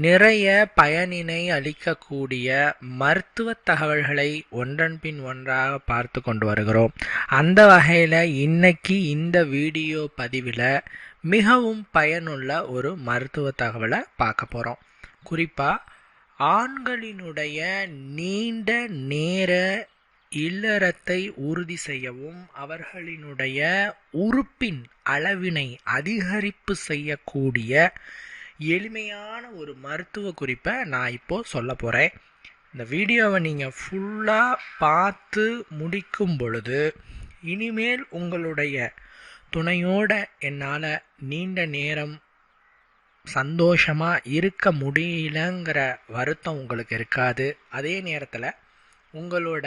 நிறைய பயனினை அளிக்கக்கூடிய மருத்துவ தகவல்களை ஒன்றன் பின் ஒன்றாக பார்த்து கொண்டு வருகிறோம். அந்த வகையில் இன்னைக்கு இந்த வீடியோ பதிவில் மிகவும் பயனுள்ள ஒரு மருத்துவ தகவலை பார்க்க போகிறோம் குறிப்பாக ஆண்களினுடைய நீண்ட நேர இல்லறத்தை உறுதி செய்யவும் அவர்களினுடைய உறுப்பின் அளவினை அதிகரிப்பு செய்யக்கூடிய எளிமையான ஒரு மருத்துவ குறிப்பை நான் இப்போது சொல்ல போகிறேன் இந்த வீடியோவை நீங்கள் ஃபுல்லாக பார்த்து முடிக்கும் பொழுது இனிமேல் உங்களுடைய துணையோட என்னால் நீண்ட நேரம் சந்தோஷமாக இருக்க முடியலங்கிற வருத்தம் உங்களுக்கு இருக்காது. அதே நேரத்தில் உங்களோட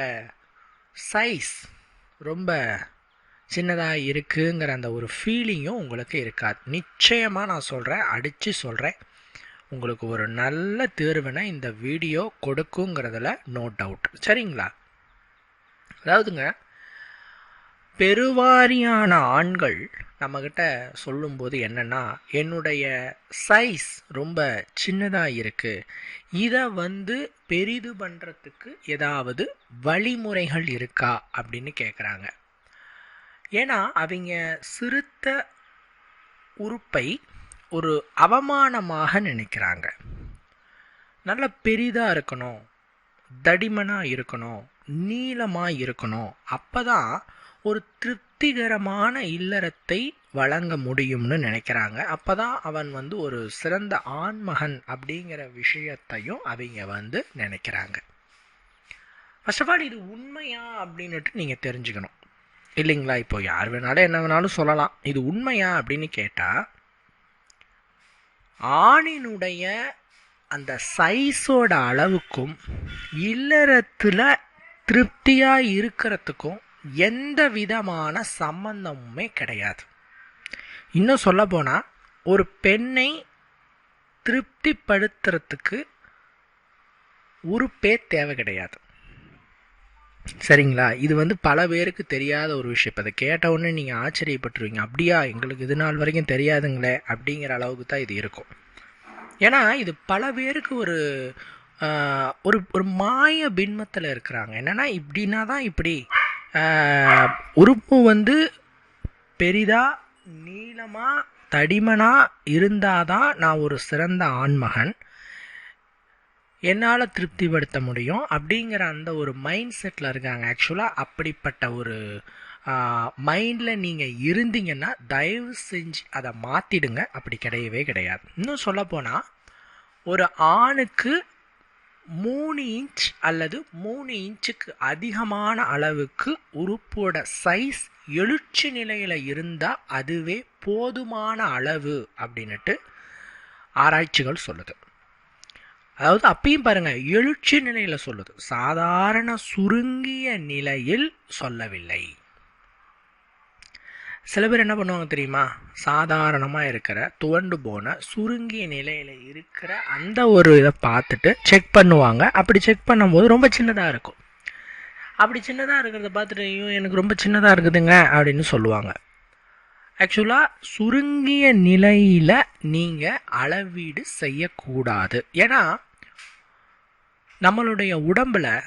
சைஸ் ரொம்ப சின்னதாக இருக்குங்கிற அந்த ஒரு ஃபீலிங்கும் உங்களுக்கு இருக்காது. நிச்சயமாக நான் சொல்கிறேன் அடித்து சொல்கிறேன் உங்களுக்கு ஒரு நல்ல தேர்வினை இந்த வீடியோ கொடுக்குங்கிறதுல நோ டவுட் சரிங்களா? அதாவதுங்க பெருவாரியான ஆண்கள் நம்மக்கிட்ட சொல்லும்போது என்னென்னா என்னுடைய சைஸ் ரொம்ப சின்னதாக இருக்குது இதை வந்து பெரிது பண்ணுறதுக்கு ஏதாவது வழிமுறைகள் இருக்கா அப்படின்னு கேட்குறாங்க ஏன்னா அவங்க சிறுத்த உறுப்பை ஒரு அவமானமாக நினைக்கிறாங்க. நல்ல பெரிதாக இருக்கணும் தடிமனாக இருக்கணும் நீளமாக இருக்கணும் அப்போ தான் ஒரு திருப்திகரமான இல்லறத்தை வழங்க முடியும்னு நினைக்கிறாங்க. அப்போ தான் அவன் வந்து ஒரு சிறந்த ஆண்மகன் அப்படிங்கிற விஷயத்தையும் அவங்க வந்து நினைக்கிறாங்க. ஃபர்ஸ்ட் ஆஃப் ஆல் இது உண்மையா அப்படின்னுட்டு நீங்கள் தெரிஞ்சுக்கணும். இல்லைங்களா? இப்போ யார் வேணாலும் என்ன வேணாலும் சொல்லலாம். இது உண்மையா அப்படின்னு கேட்டால் ஆணினுடைய அந்த சைஸோட அளவுக்கும் இல்லறத்தில் திருப்தியாக இருக்கிறதுக்கும் எந்த விதமான சம்பந்தமுமே கிடையாது. இன்னும் சொல்ல போனால் ஒரு பெண்ணை திருப்திப்படுத்துறதுக்கு உறுப்பே தேவை கிடையாது. சரிங்களா? இது வந்து பல பேருக்கு தெரியாத ஒரு விஷயம். இப்போ அதை கேட்ட உடனே நீங்கள் ஆச்சரியப்பட்டுருவீங்க. அப்படியா எங்களுக்கு இது நாள் வரைக்கும் தெரியாதுங்களே அப்படிங்கிற அளவுக்கு தான் இது இருக்கும். ஏன்னா இது பல பேருக்கு ஒரு ஒரு ஒரு மாய பின்மத்தில் இருக்கிறாங்க. என்னென்னா இப்படின்னா தான் இப்படி உறுப்பு வந்து பெரிதாக நீளமாக தடிமனாக இருந்தால் தான் நான் ஒரு சிறந்த ஆண்மகன். என்னால் திருப்திப்படுத்த முடியும் அப்படிங்கிற அந்த ஒரு மைண்ட் செட்டில் இருக்காங்க ஆக்சுவலாக அப்படிப்பட்ட ஒரு மைண்டில் நீங்கள் இருந்தீங்கன்னா தயவு செஞ்சு அதை மாற்றிடுங்க அப்படி கிடையவே கிடையாது. இன்னும் சொல்லப்போனால் ஒரு ஆணுக்கு மூணு இன்ச் அல்லது மூணு இன்ச்சுக்கு அதிகமான அளவுக்கு உறுப்போட சைஸ் எழுச்சி நிலையில் இருந்தால் அதுவே போதுமான அளவு அப்படின்னுட்டு ஆராய்ச்சிகள் சொல்லுது. அதாவது அப்பயும் பாருங்க எழுச்சி நிலையில் சொல்லுது. சாதாரண சுருங்கிய நிலையில் சொல்லவில்லை. சில பேர் என்ன பண்ணுவாங்க தெரியுமா? சாதாரணமாக இருக்கிற துவண்டு போன சுருங்கிய நிலையில் இருக்கிற அந்த ஒரு இதை பார்த்துட்டு செக் பண்ணுவாங்க. அப்படி செக் பண்ணும்போது ரொம்ப சின்னதாக இருக்கும். அப்படி சின்னதாக இருக்கிறத பார்த்துட்டு ஐயோ எனக்கு ரொம்ப சின்னதாக இருக்குதுங்க அப்படின்னு சொல்லுவாங்க. ஆக்சுவலாக சுருங்கிய நிலையில் நீங்கள் அளவீடு செய்யக்கூடாது. ஏன்னா நம்மளுடைய உடம்பில்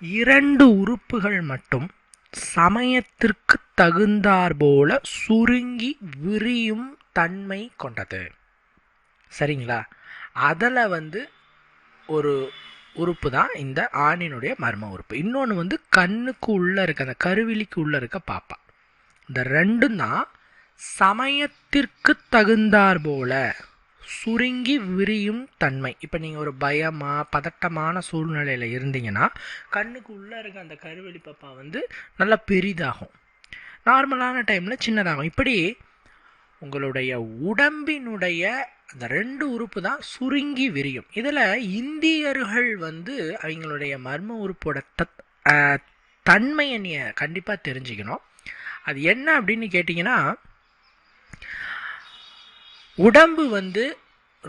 இரண்டு உறுப்புகள் மட்டும் சமயத்திற்கு தகுந்தாற்போல சுருங்கி விரியும் தன்மை கொண்டது. சரிங்களா? அதில் வந்து ஒரு உறுப்பு தான் இந்த ஆணினுடைய மர்ம உறுப்பு. இன்னொன்று வந்து கண்ணுக்கு உள்ளே இருக்க அந்த கருவிலிக்கு உள்ளே இருக்க பாப்பா. இந்த ரெண்டும் தான் சமயத்திற்கு தகுந்தார் போல சுருங்கி விரியும் தன்மை. இப்போ நீங்கள் ஒரு பயமாக பதட்டமான சூழ்நிலையில் இருந்தீங்கன்னா கண்ணுக்கு உள்ளே இருக்க அந்த கருவெளிப்பப்பா வந்து நல்லா பெரிதாகும். நார்மலான டைமில் சின்னதாகும். இப்படி உங்களுடைய உடம்பினுடைய அந்த ரெண்டு உறுப்பு தான் சுருங்கி விரியும். இதில் இந்தியர்கள் வந்து அவங்களுடைய மர்ம உறுப்போட தத் தன்மையை நீ கண்டிப்பாக தெரிஞ்சுக்கணும். அது என்ன அப்படின்னு கேட்டிங்கன்னா உடம்பு வந்து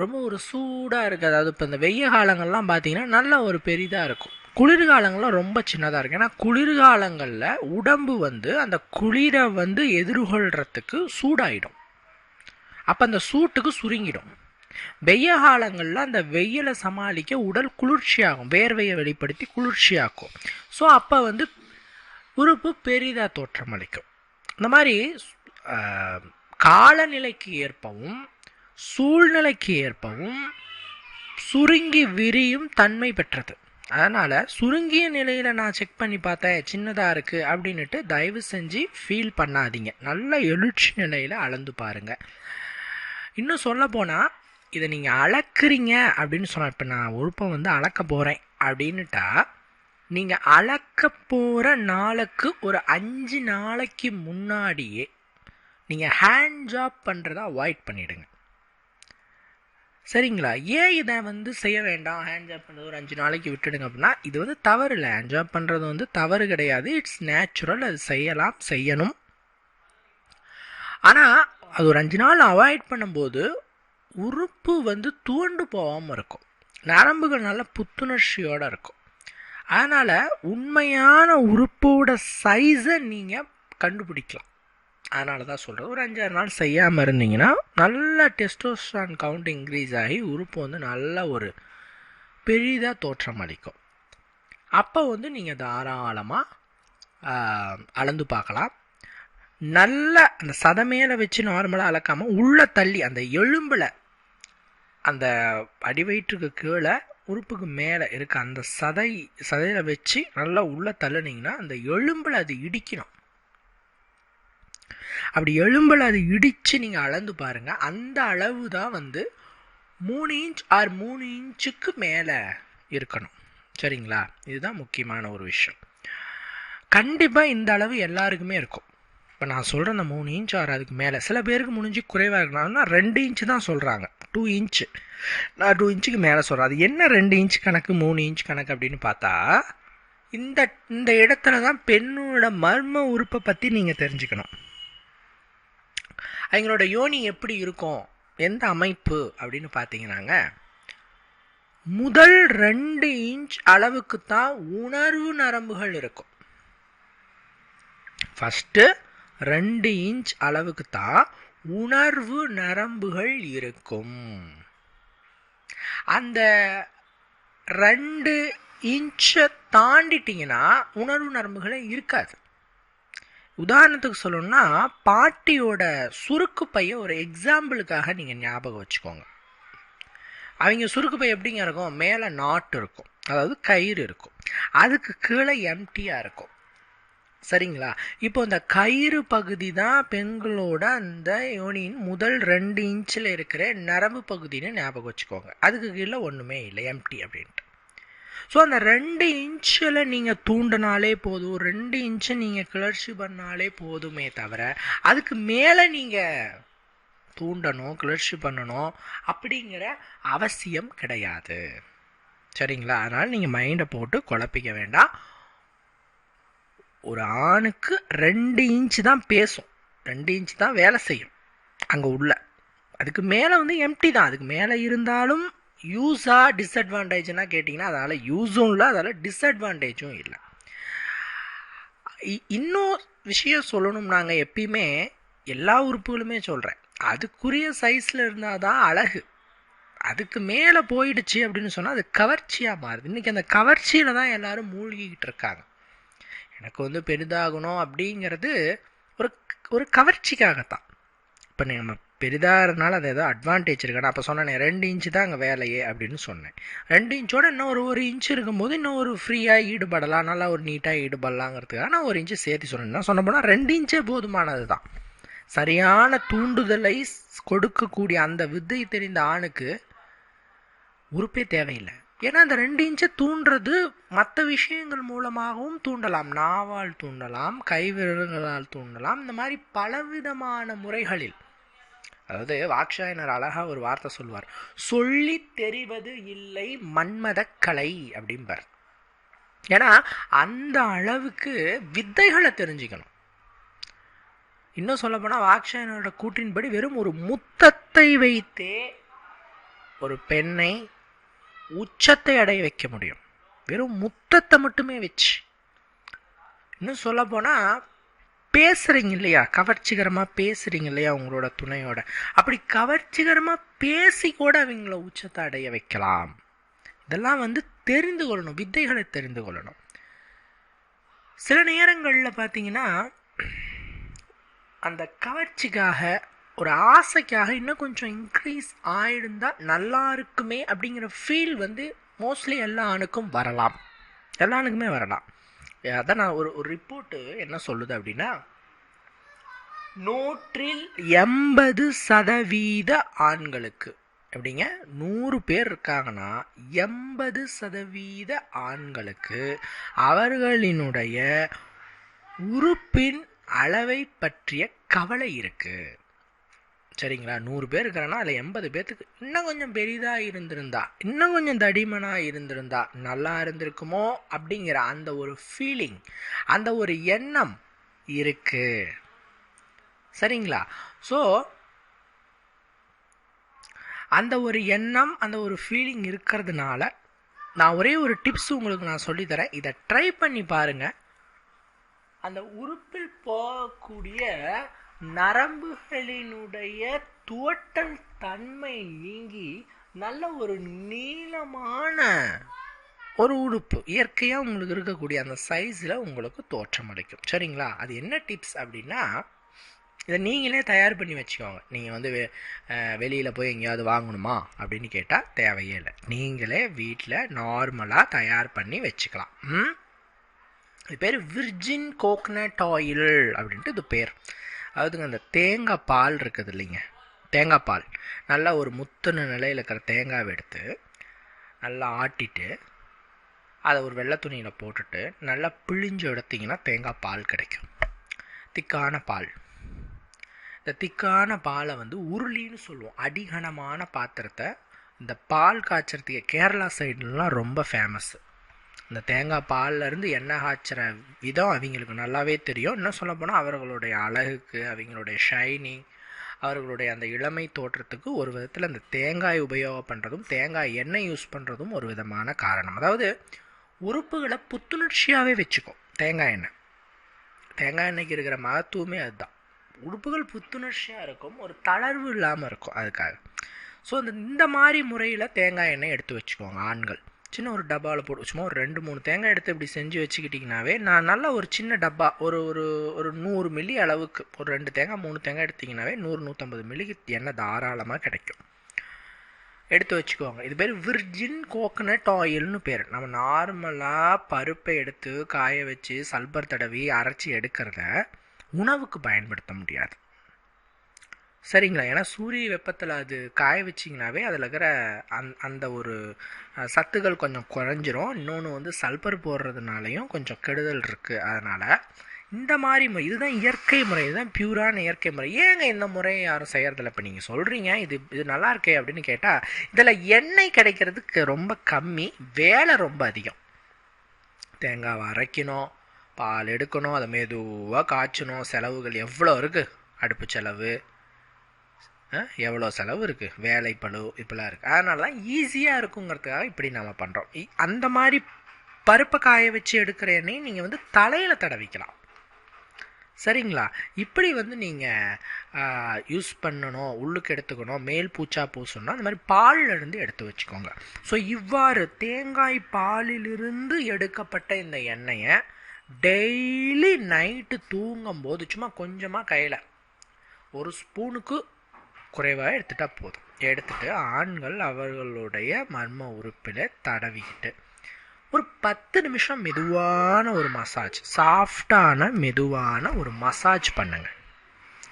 ரொம்ப ஒரு சூடாக இருக்குது. அதாவது இப்போ இந்த வெய்ய காலங்கள்லாம் பார்த்தீங்கன்னா நல்லா ஒரு பெரிதாக இருக்கும். குளிர்காலங்கள்லாம் ரொம்ப சின்னதாக இருக்கும். ஏன்னா குளிர்காலங்களில் உடம்பு வந்து அந்த குளிரை வந்து எதிர்கொள்கிறதுக்கு சூடாயிடும். அப்போ அந்த சூட்டுக்கு சுருங்கிடும். வெய்ய காலங்களில் அந்த வெயிலை சமாளிக்க உடல் குளிர்ச்சியாகும். வேர்வையை வெளிப்படுத்தி குளிர்ச்சியாக்கும். ஸோ அப்போ வந்து உறுப்பு பெரிதாக தோற்றமளிக்கும். இந்த மாதிரி காலநிலைக்கு ஏற்பவும் சூழ்நிலைக்கு ஏற்பவும் சுருங்கி விரியும் தன்மை பெற்றது. அதனால் சுருங்கிய நிலையில் நான் செக் பண்ணி பார்த்தேன் சின்னதாக இருக்குது அப்படின்ட்டு தயவு செஞ்சு ஃபீல் பண்ணாதீங்க. நல்ல எழுச்சி நிலையில் அளந்து பாருங்கள் இன்னும் சொல்ல போனால் இதை நீங்கள் அளக்குறீங்க அப்படின்னு சொன்ன இப்போ நான் உறுப்பை வந்து அளக்க போகிறேன் அப்படின்னுட்டா நீங்கள் அளக்க போகிற நாளுக்கு ஒரு அஞ்சு நாளைக்கு முன்னாடியே நீங்கள் ஹேண்ட் ஜாப் பண்ணுறத அவாய்ட் பண்ணிவிடுங்க சரிங்களா? ஏன் இதை வந்து செய்ய வேண்டாம்? ஹேண்ட் ஜாப் பண்ணுறது ஒரு அஞ்சு நாளைக்கு விட்டுடுங்க அப்படின்னா இது வந்து தவறு இல்லை. ஹேண்ட் ஜாப் பண்ணுறது வந்து தவறு கிடையாது. இட்ஸ் நேச்சுரல் அது செய்யலாம் செய்யணும். ஆனால் அது ஒரு அஞ்சு நாள் அவாய்ட் பண்ணும்போது உறுப்பு வந்து தூண்டு போகாமல் இருக்கும். நரம்புகள் நல்ல புத்துணர்ச்சியோடு இருக்கும். அதனால் உண்மையான உறுப்போட சைஸை நீங்கள் கண்டுபிடிக்கலாம். அதனால தான் சொல்கிறேன் ஒரு அஞ்சாறு நாள் செய்யாமல் இருந்தீங்கன்னா நல்ல டெஸ்டோஸ்ட்ரான் கவுண்ட் இன்க்ரீஸ் ஆகி உறுப்பு வந்து நல்லா ஒரு பெரிதாக தோற்றம் அளிக்கும். அப்போ வந்து நீங்கள் தாராளமாக அளந்து பார்க்கலாம். நல்ல அந்த சதை மேலே வச்சு நார்மலாக அளக்காமல் உள்ளே தள்ளி அந்த எலும்பில் அந்த அடிவயிற்றுக்கு கீழே உறுப்புக்கு மேலே இருக்க அந்த சதை சதையில் வச்சு நல்லா உள்ளே தள்ளுனீங்கன்னா அந்த எலும்பில் அது இடிக்கணும். அப்படி எலும்பில் அது இடித்து நீங்கள் அளந்து பாருங்கள் அந்த அளவு தான் வந்து மூணு இன்ச் ஆர் மூணு இன்ச்சுக்கு மேலே இருக்கணும். சரிங்களா? இதுதான் முக்கியமான ஒரு விஷயம். கண்டிப்பாக இந்த அளவு எல்லாருக்குமே இருக்கும். இப்போ நான் சொல்கிற அந்த மூணு இன்ச் ஆறு அதுக்கு மேலே சில பேருக்கு முடிஞ்சு குறைவாக இருக்கணும்னா ரெண்டு இன்ச்சு தான் சொல்கிறாங்க டூ இன்ச்சு நான் டூ இன்ச்சுக்கு மேலே சொல்கிறேன் அது என்ன ரெண்டு இன்ச் கணக்கு மூணு இன்ச் கணக்கு அப்படின்னு பார்த்தா இந்த இந்த இடத்துல தான் பெண்ணோட மர்ம உறுப்பை பற்றி நீங்கள் தெரிஞ்சுக்கணும். அவங்களோட யோனி எப்படி இருக்கும்? எந்த அமைப்பு? அப்படின்னு பார்த்தீங்கன்னாங்க. முதல் ரெண்டு இன்ச் அளவுக்கு தான் உணர்வு நரம்புகள் இருக்கும். ஃபஸ்ட்டு ரெண்டு இன்ச் அளவுக்கு தான் உணர்வு நரம்புகள் இருக்கும். அந்த ரெண்டு இன்ச்சை தாண்டிட்டிங்கன்னா உணர்வு நரம்புகளே இருக்காது. உதாரணத்துக்கு சொல்லணும்னா பாட்டியோட சுருக்கு பைய ஒரு எக்ஸாம்பிளுக்காக நீங்கள் ஞாபகம் வச்சுக்கோங்க. அவங்க சுருக்கு பை எப்படிங்க இருக்கும்? மேலே நாட்டு இருக்கும். அதாவது கயிறு இருக்கும். அதுக்கு கீழே எம்டியாக இருக்கும். சரிங்களா? இப்போ இந்த கயிறு பகுதி தான் பெண்களோட அந்த யோனியின் முதல் ரெண்டு இன்ச்சில் இருக்கிற நரம்பு பகுதின்னு ஞாபகம் வச்சுக்கோங்க. அதுக்கு கீழே ஒன்றுமே இல்லை. எம்டி அப்படின்ட்டு. ஸோ அந்த ரெண்டு இன்ச்சில் நீங்கள் தூண்டினாலே போதும் ரெண்டு இன்ச்சை நீங்கள் கிளர்ச்சி பண்ணாலே போதுமே தவிர அதுக்கு மேலே நீங்கள் தூண்டணும் கிளர்ச்சி பண்ணணும் அப்படிங்கிற அவசியம் கிடையாது. சரிங்களா? அதனால் நீங்கள் மைண்டை போட்டு குழப்பிக்க வேண்டாம். ஒரு ஆணுக்கு ரெண்டு இன்ச்சு தான் பேசும். ரெண்டு இன்ச்சு தான் வேலை செய்யும். அங்கே உள்ள. அதுக்கு மேலே வந்து எம்டி தான். அதுக்கு மேலே இருந்தாலும் யூஸா டிஸ்அட்வான்டேஜ்னா கேட்டிங்கன்னா அதால் யூஸும் இல்லை அதால் டிஸ்அட்வான்டேஜும் இல்லை. இ- இன்னும் விஷயம் சொல்லணும் நாங்கள் எப்பயுமே எல்லா உறுப்புகளுமே சொல்கிறேன் அதுக்குரிய சைஸில் இருந்தால் தான் அழகு. அதுக்கு மேலே போயிடுச்சு அப்படின்னு சொன்னால் அது கவர்ச்சியாக மாறுது. இன்றைக்கி அந்த கவர்ச்சியில் தான் எல்லோரும் மூழ்கிக்கிட்டு இருக்காங்க. எனக்கு வந்து பெரிதாகணும் அப்படிங்கிறது ஒரு ஒரு கவர்ச்சிக்காகத்தான். இப்போ நம்ம பெரிதாக இருந்தாலும் அது ஏதோ அட்வான்டேஜ் இருக்கு அப்போ சொன்னேன் ரெண்டு இன்ச்சு தான் அங்கே வேலையே அப்படின்னு சொன்னேன். ரெண்டு இன்ச்சோட இன்னும் ஒரு ஒரு இன்ச் இருக்கும்போது இன்னும் ஒரு ஃப்ரீயாக ஈடுபடலாம் நல்லா ஒரு நீட்டாக ஈடுபடலாங்கிறதுக்காக நான் ஒரு இன்ச்சு சேர்த்து சொன்னேன். சொன்ன போனால் ரெண்டு இன்ச்சே போதுமானது தான். சரியான தூண்டுதலை கொடுக்கக்கூடிய அந்த வித்தை தெரிந்த ஆணுக்கு உறுப்பே தேவையில்லை. ஏன்னா அந்த ரெண்டு இன்ச்சை தூண்டுறது மற்ற விஷயங்கள் மூலமாகவும் தூண்டலாம். நாவால் தூண்டலாம் கைவிரல்களால் தூண்டலாம். இந்த மாதிரி பலவிதமான முறைகளில் அதாவது வாக்ஷாயனர் அழகா ஒரு வார்த்தை சொல்வார். சொல்லி தெரிவது இல்லை மன்மத கலை அப்படிம்பார். ஏன்னா அந்த அளவுக்கு வித்தைகளை தெரிஞ்சுக்கணும். இன்னும் சொல்லப்போனால் வாக்ஷாயனோட கூற்றின்படி வெறும் ஒரு முத்தத்தை வைத்தே ஒரு பெண்ணை உச்சத்தை அடைய வைக்க முடியும். வெறும் முத்தத்தை மட்டுமே வச்சு. இன்னும் சொல்லப்போனால் பேசுகிறீங்க இல்லையா கவர்ச்சிகரமாக பேசுகிறீங்க இல்லையா உங்களோட துணையோட? அப்படி கவர்ச்சிகரமாக பேசி கூட அவங்கள உச்சத்தை அடைய வைக்கலாம். இதெல்லாம் வந்து தெரிந்து கொள்ளணும். வித்தைகளை தெரிந்து கொள்ளணும். சில நேரங்களில் பார்த்தீங்கன்னா அந்த கவர்ச்சிக்காக ஒரு ஆசைக்காக இன்னும் கொஞ்சம் இன்க்ரீஸ் ஆயிருந்தால் நல்லா இருக்குமே அப்படிங்கிற ஃபீல் வந்து மோஸ்ட்லி எல்லா ஆணுக்கும் வரலாம். எல்லா ஆணுக்குமே வரலாம். அதான் நான் ஒரு ஒரு ரிப்போர்ட்டு என்ன சொல்லுது அப்படின்னா நூற்றில் எண்பது சதவீத ஆண்களுக்கு எப்படிங்க? நூறு பேர் இருக்காங்கன்னா எண்பது சதவீத ஆண்களுக்கு அவர்களினுடைய உறுப்பின் அளவை பற்றிய கவலை இருக்குது சரிங்களா? நூறு பேர் இருக்கிறான்னா அதில் எண்பது பேர்த்துக்கு இன்னும் கொஞ்சம் பெரிதாக இருந்திருந்தா இன்னும் கொஞ்சம் தடிமனாக இருந்திருந்தா நல்லா இருந்திருக்குமோ அப்படிங்கிற அந்த ஒரு ஃபீலிங் அந்த ஒரு எண்ணம் இருக்கு. சரிங்களா? ஸோ அந்த ஒரு எண்ணம் அந்த ஒரு ஃபீலிங் இருக்கிறதுனால நான் ஒரே ஒரு டிப்ஸ் உங்களுக்கு நான் சொல்லித்தரேன். இதை ட்ரை பண்ணி பாருங்கள் அந்த உறுப்பில் போகக்கூடிய நரம்புகளினுடைய துவட்டல் தன்மை நீங்கி நல்ல ஒரு நீளமான ஒரு உடுப்பு. இயற்கையாக உங்களுக்கு இருக்கக்கூடிய அந்த சைஸில் உங்களுக்கு தோற்றம் அளிக்கும். சரிங்களா? அது என்ன டிப்ஸ் அப்படின்னா இதை நீங்களே தயார் பண்ணி வச்சுக்கோங்க. நீங்கள் வந்து வெ வெளியில் போய் எங்கேயாவது வாங்கணுமா அப்படின்னு கேட்டால் தேவையே இல்லை. நீங்களே வீட்டில் நார்மலாக தயார் பண்ணி வச்சுக்கலாம். ம்? இது பேர் விர்ஜின் கோக்னட் ஆயில் அப்படின்ட்டு இது பேர். அதுங்க அந்த தேங்காய் பால் இருக்குது இல்லைங்க. தேங்காய் பால். நல்லா ஒரு முத்துன நிலையில் இருக்கிற தேங்காவை எடுத்து நல்லா ஆட்டிட்டு அதை ஒரு வெள்ளை துணியில் போட்டுட்டு நல்லா பிழிஞ்சு எடுத்திங்கன்னா தேங்காய் பால் கிடைக்கும். திக்கான பால். இந்த திக்கான பாலை வந்து உருளின்னு சொல்லுவோம். அடிகனமான பாத்திரத்தை இந்த பால் காய்ச்சறதுக்கு கேரளா சைடுலாம் ரொம்ப ஃபேமஸ்ஸு இந்த தேங்காய் பால்லேருந்து எண்ணெய் காய்ச்சிற விதம் அவங்களுக்கு நல்லாவே தெரியும். இன்னும் சொல்ல போனால் அவர்களுடைய அழகுக்கு அவங்களுடைய ஷைனிங் அவர்களுடைய அந்த இளமை தோற்றத்துக்கு ஒரு விதத்தில் அந்த தேங்காய் உபயோகம் பண்ணுறதும் தேங்காய் எண்ணெய் யூஸ் பண்ணுறதும் ஒரு விதமான காரணம். அதாவது உறுப்புகளை புத்துணர்ச்சியாகவே வச்சுக்கும். தேங்காய் எண்ணெய். தேங்காய் எண்ணெய்க்கு இருக்கிற மகத்துவமே அதுதான். உறுப்புகள் புத்துணர்ச்சியாக இருக்கும் ஒரு தளர்வு இல்லாமல் இருக்கும் அதுக்காக. ஸோ அந்த இந்த மாதிரி முறையில் தேங்காய் எண்ணெய் எடுத்து வச்சுக்கோங்க ஆண்கள். சின்ன ஒரு டப்பாவில் போட்டு சும்மா ஒரு ரெண்டு மூணு தேங்காய் எடுத்து இப்படி செஞ்சு வச்சுக்கிட்டிங்கனாவே நான் நல்லா ஒரு சின்ன டப்பா ஒரு ஒரு ஒரு நூறு மில்லி அளவுக்கு ஒரு ரெண்டு தேங்காய் மூணு தேங்காய் எடுத்திங்கனாவே நூறு நூற்றம்பது மில்லிக்கு எண்ணெய் தாராளமாக கிடைக்கும். எடுத்து வச்சுக்கோங்க. இது பேர் விர்ஜின் கோகனட் ஆயில்னு பேர். நம்ம நார்மலாக பருப்பை எடுத்து காய வச்சு சல்பர் தடவி அரைச்சி எடுக்கிறத உணவுக்கு பயன்படுத்த முடியாது. சரிங்களா. ஏன்னா சூரிய வெப்பத்தில் அது காய வச்சிங்கனாவே அதில் இருக்கிற அந் அந்த ஒரு சத்துக்கள் கொஞ்சம் குறைஞ்சிரும். இன்னொன்று வந்து சல்பர் போடுறதுனாலையும் கொஞ்சம் கெடுதல் இருக்குது அதனால் இந்த மாதிரி முறை இதுதான் இயற்கை முறை. இதுதான் பியூரான இயற்கை முறை. ஏங்க இந்த முறையை யாரும் செய்கிறதில்ல இப்போ நீங்கள் சொல்கிறீங்க இது இது நல்லா இருக்கே அப்படின்னு கேட்டால் இதில் எண்ணெய் கிடைக்கிறதுக்கு ரொம்ப கம்மி வேலை ரொம்ப அதிகம். தேங்காவை அரைக்கணும் பால் எடுக்கணும் அதை மெதுவாக காய்ச்சணும் செலவுகள் எவ்வளோ இருக்குது அடுப்பு செலவு. எவ்வளோ செலவு இருக்குது வேலைப்பழு இப்படிலாம் இருக்குது அதனால ஈஸியாக இருக்குங்கிறதுக்காக இப்படி நம்ம பண்ணுறோம் அந்த மாதிரி பருப்பை காய வச்சு எடுக்கிற எண்ணெயை நீங்கள் வந்து தலையில் தடவிக்கலாம். சரிங்களா? இப்படி வந்து நீங்கள் யூஸ் பண்ணணும் உள்ளுக்கு எடுத்துக்கணும் மேல் பூச்சா பூசணும் அந்த மாதிரி பாலிலிருந்து எடுத்து வச்சுக்கோங்க. ஸோ இவ்வாறு தேங்காய் பாலிலிருந்து எடுக்கப்பட்ட இந்த எண்ணெயை டெய்லி நைட்டு தூங்கும்போது சும்மா கொஞ்சமாக கையில் ஒரு ஸ்பூனுக்கு குறைவாக எடுத்துட்டால் போதும். எடுத்துட்டு ஆண்கள் அவர்களுடைய மர்ம உறுப்பில் தடவிக்கிட்டு ஒரு பத்து நிமிஷம் மெதுவான ஒரு மசாஜ் சாஃப்டான மெதுவான ஒரு மசாஜ் பண்ணுங்கள்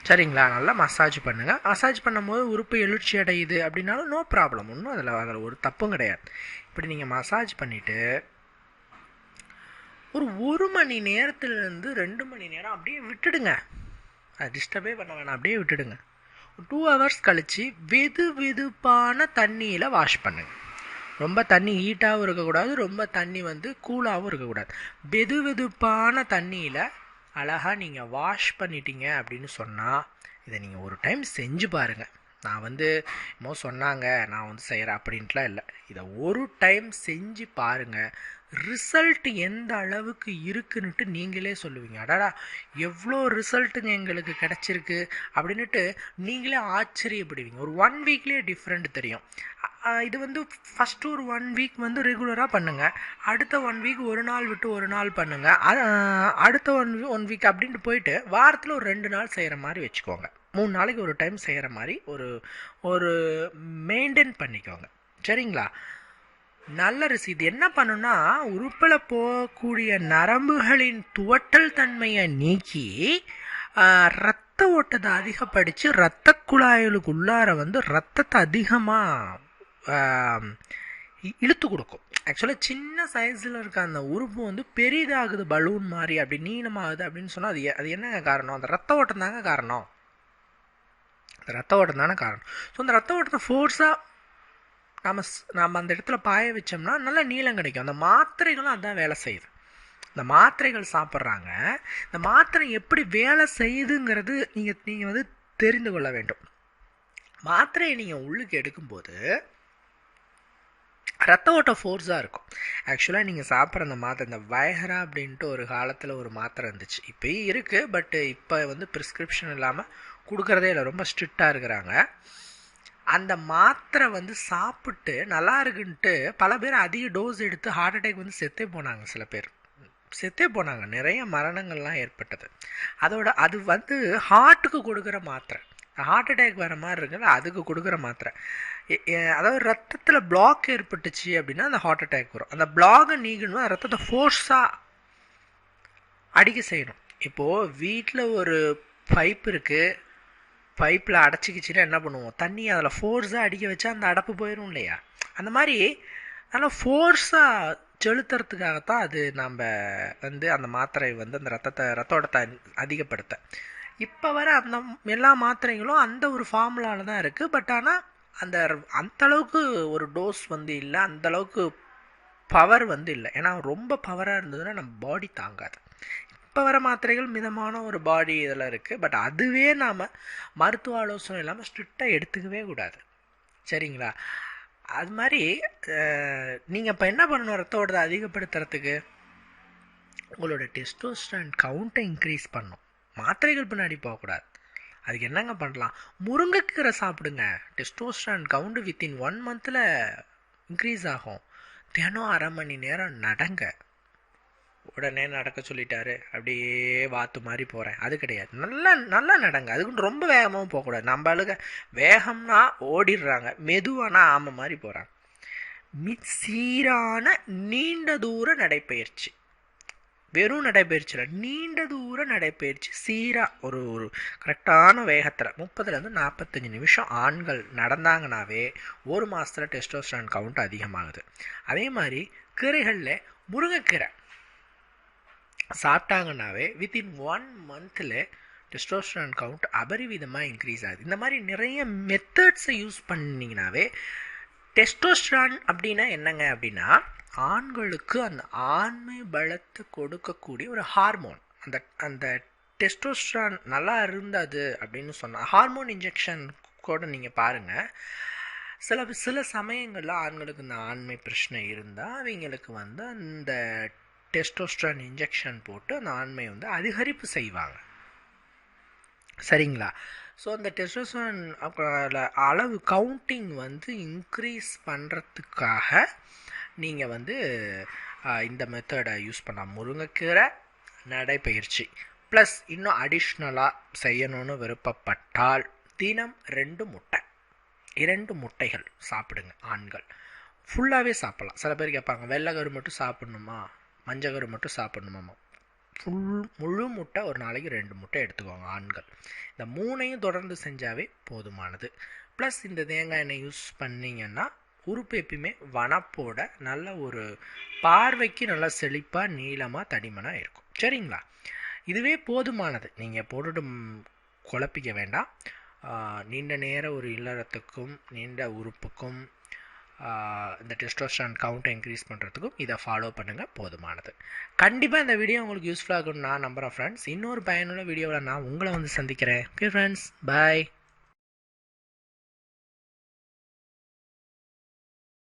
சரிங்களா? நல்லா மசாஜ் பண்ணுங்கள் மசாஜ் பண்ணும்போது உறுப்பு எழுச்சி அடையுது அப்படின்னாலும் நோ ப்ராப்ளம் ஒன்றும் அதில் அதில் ஒரு தப்பும் கிடையாது. இப்படி நீங்கள் மசாஜ் பண்ணிவிட்டு ஒரு ஒரு மணி நேரத்துலேருந்து ரெண்டு மணி நேரம் அப்படியே விட்டுடுங்க. அது டிஸ்டர்பே பண்ண வேணாம். அப்படியே விட்டுடுங்க. டூ ஹவர்ஸ் கழித்து வெது வெதுப்பான தண்ணியில் வாஷ் பண்ணுங்க ரொம்ப தண்ணி ஹீட்டாகவும் இருக்கக்கூடாது ரொம்ப தண்ணி வந்து கூலாகவும் இருக்கக்கூடாது. வெது வெதுப்பான தண்ணியில் அழகாக நீங்கள் வாஷ் பண்ணிட்டீங்க அப்படின்னு சொன்னால் இதை நீங்கள் ஒரு டைம் செஞ்சு பாருங்கள் நான் வந்து என்னமோ சொன்னாங்க நான் வந்து செய்கிறேன் அப்படின்ட்டுலாம் இல்லை. இதை ஒரு டைம் செஞ்சு பாருங்கள் ரிசல்ட் எந்த அளவுக்கு இருக்குன்னுட்டு நீங்களே சொல்லுவீங்க. அடடா எவ்வளோ ரிசல்ட்டுங்க எங்களுக்கு கிடச்சிருக்கு அப்படின்னுட்டு நீங்களே ஆச்சரியப்படுவீங்க. ஒரு ஒன் வீக்லேயே டிஃப்ரெண்ட் தெரியும். இது வந்து ஃபஸ்ட்டு ஒரு ஒன் வீக் வந்து ரெகுலராக பண்ணுங்கள் அடுத்த ஒன் வீக் ஒரு நாள் விட்டு ஒரு நாள் பண்ணுங்கள் அடுத்த ஒன் ஒன் வீக் அப்படின்ட்டு போயிட்டு வாரத்தில் ஒரு ரெண்டு நாள் செய்கிற மாதிரி வச்சுக்கோங்க. மூணு நாளைக்கு ஒரு டைம் செய்கிற மாதிரி ஒரு ஒரு மெயின்டைன் பண்ணிக்கோங்க. சரிங்களா? நல்ல ரிசி இது என்ன பண்ணுன்னா உறுப்பில் போகக்கூடிய நரம்புகளின் துவட்டல் தன்மையை நீக்கி ரத்த ஓட்டத்தை அதிகப்படுத்தி ரத்த குழாய்களுக்கு உள்ளார வந்து ரத்தத்தை அதிகமாக இழுத்து கொடுக்கும். ஆக்சுவலாக சின்ன சைஸில் இருக்க அந்த உறுப்பு வந்து பெரிதாகுது பலூன் மாதிரி அப்படி நீளமாகுது அப்படின்னு சொன்னால் அது அது என்னங்க காரணம்? அந்த ரத்த ஓட்டம் தாங்க காரணம். ரத்த ஓட்டம் தானே காரணம். ஸோ அந்த ரத்த ஓட்டத்தை ஃபோர்ஸாக நம்ம ஸ்- நம்ம அந்த இடத்துல பாய வச்சோம்னா நல்ல நீளம் கிடைக்கும். அந்த மாத்திரைகளும் அதான் வேலை செய்யுது. இந்த மாத்திரைகள் சாப்பிட்றாங்க. இந்த மாத்திரை எப்படி வேலை செய்யுதுங்கிறது நீங்கள் நீங்கள் வந்து தெரிந்து கொள்ள வேண்டும். மாத்திரையை நீங்கள் உள்ளுக்கு எடுக்கும்போது ரத்த ஓட்டம் ஃபோர்ஸாக இருக்கும். ஆக்சுவலாக நீங்கள் சாப்பிட்ற அந்த மாத்திரை இந்த வயகரா அப்படின்ட்டு ஒரு காலத்தில் ஒரு மாத்திரை இருந்துச்சு. இப்போயும் இருக்குது பட் இப்போ வந்து ப்ரிஸ்கிரிப்ஷன் இல்லாமல் கொடுக்குறதே இல்லை ரொம்ப ஸ்ட்ரிக்டாக இருக்கிறாங்க. அந்த மாத்திரை வந்து சாப்பிட்டு நல்லா இருக்குன்ட்டு பல பேர் அதிக டோஸ் எடுத்து ஹார்ட் அட்டாக் வந்து செத்தே போனாங்க சில பேர். செத்தே போனாங்க நிறைய மரணங்கள்லாம் ஏற்பட்டது. அதோட அது வந்து ஹார்ட்டுக்கு கொடுக்குற மாத்திரை. ஹார்ட் அட்டாக் வர மாதிரி இருக்குல்ல அதுக்கு கொடுக்குற மாத்திரை. அதாவது ரத்தத்தில் பிளாக் ஏற்பட்டுச்சு அப்படின்னா அந்த ஹார்ட் அட்டாக் வரும். அந்த பிளாகை நீக்கணும் ரத்தத்தை ஃபோர்ஸாக அடிக்க செய்யணும். இப்போது வீட்டில் ஒரு பைப் இருக்குது பைப்பில் அடைச்சிக்கிச்சுன்னா என்ன பண்ணுவோம்? தண்ணி அதில் ஃபோர்ஸாக அடிக்க வச்சா அந்த அடைப்பு போயிடும் இல்லையா? அந்த மாதிரி நல்லா ஃபோர்ஸாக செலுத்துறதுக்காகத்தான் அது நம்ம வந்து அந்த மாத்திரை வந்து அந்த ரத்தத்தை ரத்த ஓட்டத்தை அதிகப்படுத்த. இப்போ வர அந்த எல்லா மாத்திரைகளும் அந்த ஒரு ஃபார்முலாவில் தான் இருக்குது பட் ஆனால் அந்த அந்த அளவுக்கு ஒரு டோஸ் வந்து இல்லை. அந்த அளவுக்கு பவர் வந்து இல்லை. ஏன்னா ரொம்ப பவராக இருந்ததுன்னா நம்ம பாடி தாங்காது. இப்போ வர மாத்திரைகள் மிதமான ஒரு பாடி இதில் இருக்குது பட் அதுவே நாம் மருத்துவ ஆலோசனை இல்லாமல் ஸ்ட்ரிக்டாக எடுத்துக்கவே கூடாது. சரிங்களா? அது மாதிரி நீங்கள் இப்போ என்ன பண்ணணும்? ரத்த ஓட்டத்தை அதிகப்படுத்துறதுக்கு? உங்களோட டெஸ்டோஸ்டான் கவுண்ட்டை இன்க்ரீஸ் பண்ணும் மாத்திரைகள் பின்னாடி போகக்கூடாது. அதுக்கு என்னங்க பண்ணலாம்? முருங்கைக்கீரை சாப்பிடுங்க. டெஸ்டோஸ்டான் கவுண்டு வித்தின் ஒன் மந்தில் இன்க்ரீஸ் ஆகும். தினம் அரை மணி நேரம் நடங்க. உடனே நடக்க சொல்லிட்டாரு. அப்படியே வாத்து மாதிரி போகிறேன் அது கிடையாது. நல்லா நல்லா நடங்க. அதுக்குன்னு ரொம்ப வேகமாகவும் போகக்கூடாது நம்ம ஆளுங்க வேகம்னா ஓடிடுறாங்க. மெதுவானா ஆமை மாதிரி போகிறாங்க மி சீரான நீண்ட தூர நடைப்பயிற்சி. வெறும் நடைப்பயிற்சியில் நீண்ட தூர நடைப்பயிற்சி. சீராக ஒரு ஒரு கரெக்டான வேகத்தில் முப்பதுலேருந்து நாற்பத்தஞ்சு நிமிஷம் ஆண்கள் நடந்தாங்கனாவே ஒரு மாதத்தில் டெஸ்டோஸ்டான் கவுண்ட் அதிகமாகுது. அதே மாதிரி கீரைகளில் முருங்கைக்கீரை. சாப்பிட்டாங்கன்னாவே வித்தின் ஒன் மந்தில் டெஸ்டோஸ்டரான் கவுண்ட் அபரிவிதமாக இன்க்ரீஸ் ஆகுது. இந்த மாதிரி நிறைய மெத்தட்ஸை யூஸ் பண்ணிங்கனாவே டெஸ்டோஸ்டரான் அப்படின்னா என்னங்க அப்படின்னா ஆண்களுக்கு அந்த ஆண்மை பலத்தை கொடுக்கக்கூடிய ஒரு ஹார்மோன் அந்த அந்த டெஸ்டோஸ்டரான் நல்லா இருந்தது அப்படின்னு சொன்னால் ஹார்மோன் இன்ஜெக்ஷன் கூட நீங்கள் பாருங்கள் சில சில சமயங்களில் ஆண்களுக்கு இந்த ஆண்மை பிரச்சனை இருந்தால் அவங்களுக்கு வந்து அந்த டெஸ்டோஸ்ட்ரான் இன்ஜெக்ஷன் போட்டு அந்த ஆண்மை வந்து அதிகரிப்பு செய்வாங்க. சரிங்களா? ஸோ அந்த டெஸ்டோஸ்ட்ரான் அளவு கவுண்டிங் வந்து இன்க்ரீஸ் பண்ணுறதுக்காக நீங்கள் வந்து இந்த மெத்தடை யூஸ் பண்ணலாம் முருங்கைக்கீரை நடைப்பயிற்சி. ப்ளஸ் இன்னும் அடிஷ்னலாக செய்யணும்னு விருப்பப்பட்டால் தினம் ரெண்டு முட்டை. இரண்டு முட்டைகள் சாப்பிடுங்க ஆண்கள். ஃபுல்லாகவே சாப்பிட்லாம். சில பேர் கேட்பாங்க வெள்ளைக்கரு மட்டும் சாப்பிடணுமா? மஞ்சகரு மட்டும் சாப்பிடணுமாமா ஃபுல் முழு முட்டை ஒரு நாளைக்கு ரெண்டு முட்டை எடுத்துக்கோங்க ஆண்கள். இந்த மூணையும் தொடர்ந்து செஞ்சாவே போதுமானது. ப்ளஸ் இந்த தேங்காய் எண்ணெய் யூஸ் பண்ணிங்கன்னா உறுப்பு எப்பயுமே வனப்போட நல்ல ஒரு பார்வைக்கு நல்லா செழிப்பாக நீளமாக தடிமனாக இருக்கும். சரிங்களா? இதுவே போதுமானது. நீங்கள் போட்டுட்டு குழப்பிக்க வேண்டாம். நீண்ட நேர ஒரு இல்லறத்துக்கும் நீண்ட உறுப்புக்கும் இந்த டெஸ்டோஸ்டான் கவுண்ட்டை இன்க்ரீஸ் பண்ணுறதுக்கும் இதை ஃபாலோ பண்ணுங்கள் போதுமானது. கண்டிப்பாக இந்த வீடியோ உங்களுக்கு யூஸ்ஃபுல்லாக இருக்கும்னு நான் நம்புகிறேன் ஃப்ரெண்ட்ஸ் இன்னொரு பயனுள்ள வீடியோவில் நான் உங்களை வந்து சந்திக்கிறேன். Okay friends bye